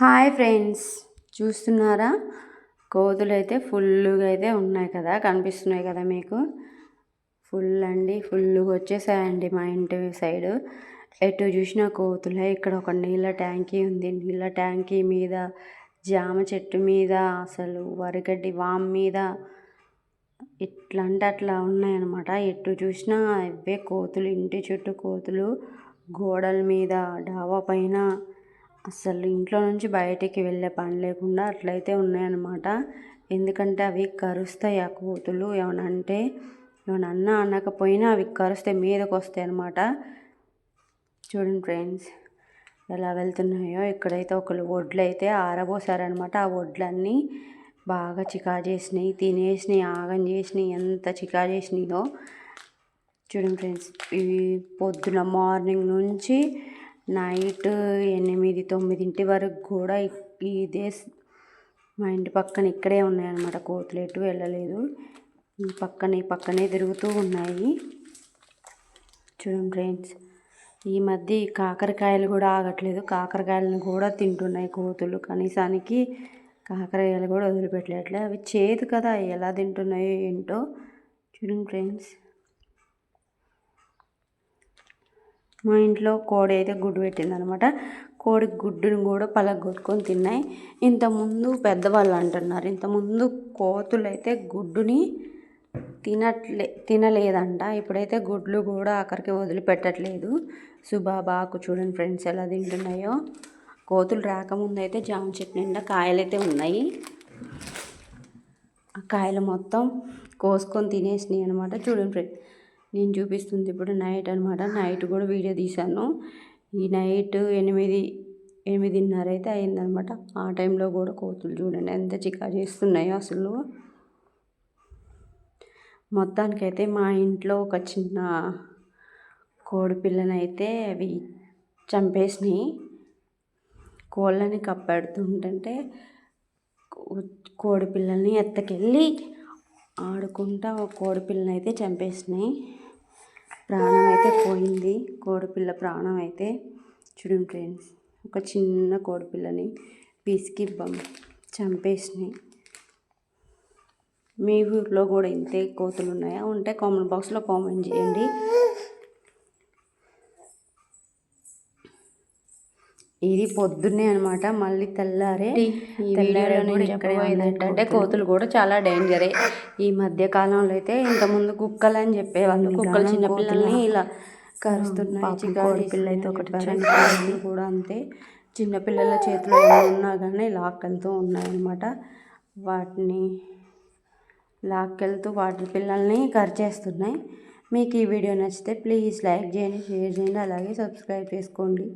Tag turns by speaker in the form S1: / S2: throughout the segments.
S1: Hi friends చూస్తున్నారా? కోతులు అయితే ఫుల్గా అయితే ఉన్నాయి కదా కనిపిస్తున్నాయి కదా మీకు? ఫుల్ అండి ఫుల్గా వచ్చేసాయండి మా ఇంటి సైడు. ఎటు చూసినా కోతులే ఇక్కడ ఒక నీళ్ళ ట్యాంకీ ఉంది. నీళ్ళ ట్యాంకీ మీద జామ చెట్టు మీద అసలు వరిగడ్డి వామ్ మీద ఇట్లా అంటే అట్లా ఉన్నాయన్నమాట. ఎటు చూసినా ఇవే కోతులు ఇంటి చుట్టూ కోతులు గోడల మీద డాబా పైన అసలు ఇంట్లో నుంచి బయటికి వెళ్ళే పని లేకుండా అట్లయితే ఉన్నాయన్నమాట. ఎందుకంటే అవి కరుస్తాయి ఆ కోతులు. ఏమైనా అంటే ఏమైనా అన్నా అనకపోయినా అవి కరుస్తాయి మీదకి వస్తాయి అన్నమాట. చూడండి ఫ్రెండ్స్ ఎలా వెళ్తున్నాయో. ఇక్కడైతే ఒకళ్ళు వడ్లు అయితే ఆరబోసారనమాట ఆ వడ్లన్నీ బాగా చికా చేసినాయి తినేసినాయి ఆగం చేసినాయి. ఎంత చికా చేసినాయో. చూడండి ఫ్రెండ్స్ ఇవి పొద్దున మార్నింగ్ నుంచి నైట్ ఎనిమిది తొమ్మిదింటి వరకు కూడా ఇదే మా ఇంటి పక్కన ఇక్కడే ఉన్నాయన్నమాట కోతులు ఎటు వెళ్ళలేదు. ఈ పక్కనే పక్కనే తిరుగుతూ ఉన్నాయి. చూడండి ఫ్రెండ్స్ ఈ మధ్య కాకరకాయలు కూడా ఆగట్లేదు. కాకరకాయలను కూడా తింటున్నాయి కోతులు. కనీసానికి కాకరకాయలు కూడా వదిలిపెట్టలేట్లే అవి చేదు కదా ఎలా తింటున్నాయో ఏంటో. చూడండి ఫ్రెండ్స్. మా ఇంట్లో కోడి అయితే గుడ్డు పెట్టింది అనమాట కోడి గుడ్డును కూడా పలగొట్టుకొని తిన్నాయి. ఇంతకుముందు పెద్దవాళ్ళు అంటున్నారు ఇంతకుముందు కోతులు అయితే గుడ్డుని తినట్లే తినలేదంట. ఇప్పుడైతే గుడ్లు కూడా అక్కడికి వదిలిపెట్టట్లేదు. సుబాబాకు చూడండి ఫ్రెండ్స్ ఎలా తింటున్నాయో. కోతులు రాకముందు అయితే జామ చెట్టు నిండా కాయలైతే ఉన్నాయి. ఆ కాయలు మొత్తం కోసుకొని తినేసినాయి అనమాట చూడండి ఫ్రెండ్స్. నేను చూపిస్తుంది ఇప్పుడు నైట్ అనమాట నైట్ కూడా వీడియో తీశాను. ఈ నైట్ ఎనిమిది ఎనిమిదిన్నర అయితే అయిందనమాట ఆ టైంలో కూడా కోతులు చూడండి ఎంత చికా చేస్తున్నాయో అసలు. మొత్తానికైతే మా ఇంట్లో ఒక చిన్న కోడి పిల్లనైతే అవి చంపేసినాయి. కోళ్ళని కప్పెడుతుంటే కోడి పిల్లల్ని ఎత్తకెళ్ళి ఆడుకుంటా ఒక కోడిపిల్లని అయితే చంపేసినాయి. ప్రాణం అయితే పోయింది. కోడిపిల్ల ప్రాణం అయితే చూడండి ఫ్రెండ్స్ ఒక చిన్న కోడిపిల్లని పిసికి చంపేసినాయి. మీ ఊర్లో కూడా ఇంతే కోతులు ఉన్నాయా ఉంటే కామెంట్ బాక్స్లో కామెంట్ చేయండి. ఇది పొద్దున్నే అనమాట మళ్ళీ తెల్లారే తెల్లారే ఏంటంటే కోతులు కూడా చాలా డేంజరే ఈ మధ్య కాలంలో అయితే ఇంతకుముందు కుక్కలు అని చెప్పేవాళ్ళు. కుక్కలు చిన్న పిల్లల్ని ఇలా కరుస్తున్నాయి కోడి పిల్ల అయితే ఒకటి కూడా అంతే. చిన్నపిల్లల చేతిలో ఉన్నా కానీ లాక్కెళ్తూ ఉన్నాయన్నమాట. వాటిని లాక్కెళ్తూ వాటి పిల్లల్ని కరిచేస్తున్నాయి మీకు ఈ వీడియో నచ్చితే ప్లీజ్ లైక్ చేయండి షేర్ చేయండి అలాగే సబ్స్క్రైబ్ చేసుకోండి.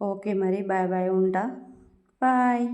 S1: ఓకే మరి బాయ్ బాయ్ ఉంటా. బాయ్.